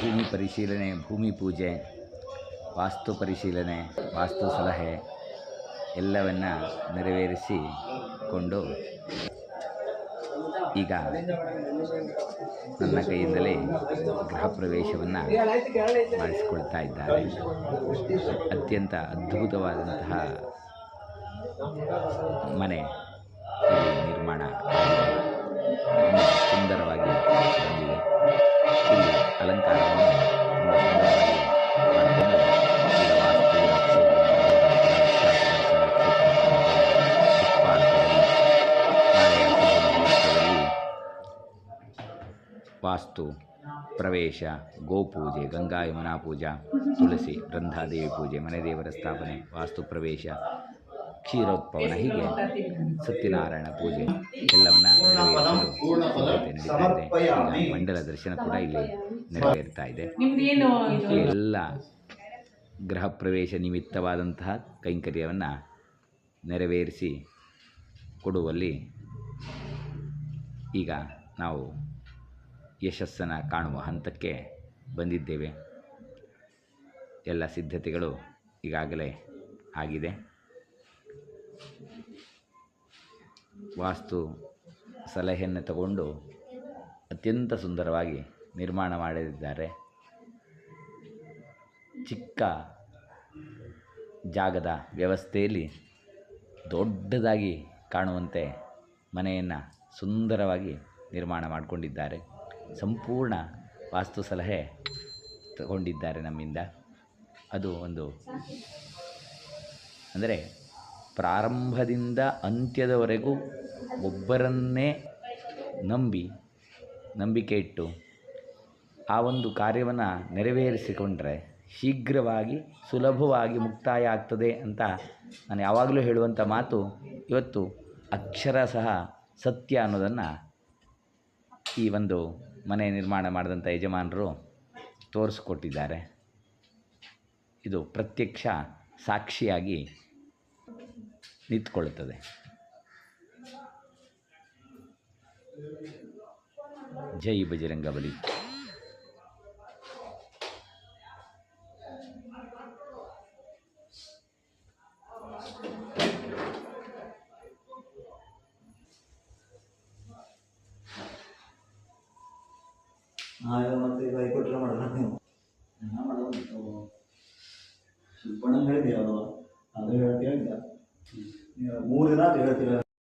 ಭೂಮಿ ಪರಿಶೀಲನೆ, ಭೂಮಿ ಪೂಜೆ, ವಾಸ್ತು ಪರಿಶೀಲನೆ, ವಾಸ್ತು ಸಲಹೆ ಎಲ್ಲವನ್ನು ನೆರವೇರಿಸಿಕೊಂಡು ಈಗ ನನ್ನ ಕೈಯಿಂದಲೇ ಗೃಹ ಪ್ರವೇಶವನ್ನು ಮಾಡಿಸಿಕೊಳ್ತಾ ಇದ್ದಾರೆ. ಅತ್ಯಂತ ಅದ್ಭುತವಾದಂತಹ ಮನೆ ನಿರ್ಮಾಣ ಸುಂದರವಾಗಿ ಅಲಂಕಾರ ವಾಸ್ತು ಪ್ರವೇಶ ಗೋಪೂಜೆ ಗಂಗಾ ಯಮುನಾ ಪೂಜಾ ತುಳಸಿ ಗ್ರಂಥಾದೇವಿ ಪೂಜೆ ಮನೆ ದೇವರ ಸ್ಥಾಪನೆ ವಾಸ್ತು ಪ್ರವೇಶ ಕ್ಷೀರೋತ್ಪವನ ಹೀಗೆ ಸತ್ಯನಾರಾಯಣ ಪೂಜೆ ಎಲ್ಲವನ್ನ ನೆರವೇರಿಸಲು ಸಿದ್ಧತೆ ನಡೀತಾ ಇದೆ ಮಂಡಲ ದರ್ಶನ ಕೂಡ ಇಲ್ಲಿ ನೆರವೇರ್ತಾ ಇದು. ಎಲ್ಲ ಗೃಹ ಪ್ರವೇಶ ನಿಮಿತ್ತವಾದಂತಹ ಕೈಂಕರ್ಯವನ್ನು ನೆರವೇರಿಸಿ ಕೊಡುವಲ್ಲಿ ಈಗ ನಾವು ಯಶಸ್ಸನ್ನು ಕಾಣುವ ಹಂತಕ್ಕೆ ಬಂದಿದ್ದೇವೆ. ಎಲ್ಲ ಸಿದ್ಧತೆಗಳು ಈಗಾಗಲೇ ಆಗಿದೆ. ವಾಸ್ತು ಸಲಹೆಯನ್ನು ತಗೊಂಡು ಅತ್ಯಂತ ಸುಂದರವಾಗಿ ನಿರ್ಮಾಣ ಮಾಡಲಿದ್ದಾರೆ ಚಿಕ್ಕ ಜಾಗದ ವ್ಯವಸ್ಥೆಯಲ್ಲಿ ದೊಡ್ಡದಾಗಿ ಕಾಣುವಂತೆ ಮನೆಯನ್ನು ಸುಂದರವಾಗಿ ನಿರ್ಮಾಣ ಮಾಡಿಕೊಂಡಿದ್ದಾರೆ. ಸಂಪೂರ್ಣ ವಾಸ್ತು ಸಲಹೆ ತಗೊಂಡಿದ್ದಾರೆ ನಮ್ಮಿಂದ. ಅದು ಒಂದು ಅಂದರೆ ಪ್ರಾರಂಭದಿಂದ ಅಂತ್ಯದವರೆಗೂ ಒಬ್ಬರನ್ನೇ ನಂಬಿ ನಂಬಿಕೆ ಇಟ್ಟು ಆ ಒಂದು ಕಾರ್ಯವನ್ನು ನೆರವೇರಿಸಿಕೊಂಡ್ರೆ ಶೀಘ್ರವಾಗಿ ಸುಲಭವಾಗಿ ಮುಕ್ತಾಯ ಆಗ್ತದೆ ಅಂತ ನಾನು ಯಾವಾಗಲೂ ಹೇಳುವಂಥ ಮಾತು ಇವತ್ತು ಅಕ್ಷರ ಸಹ ಸತ್ಯ ಅನ್ನೋದನ್ನು ಈ ಒಂದು ಮನೆ ನಿರ್ಮಾಣ ಮಾಡಿದಂಥ ಯಜಮಾನರು ತೋರಿಸ್ಕೊಟ್ಟಿದ್ದಾರೆ. ಇದು ಪ್ರತ್ಯಕ್ಷ ಸಾಕ್ಷಿಯಾಗಿ ನಿಂತ್ಕೊಳ್ಳುತ್ತದೆ. ಜೈ ಬಜರಂಗ ಆಗ ಮತ್ತೆ ಈಗ ಹೈಕೋರ್ಟ್ ಮಾಡಲ್ಲ ನೀವು ನಾ ಮಾಡೋದು ಸುಬ್ಬಣ್ಣ ಹೇಳಿದೆ ಅಲ್ವ? ಅದು ಹೇಳ್ತೀರ ಇಲ್ಲ? ನೀವು ಮೂರು ದಿನ ಅದು ಹೇಳ್ತೀರ?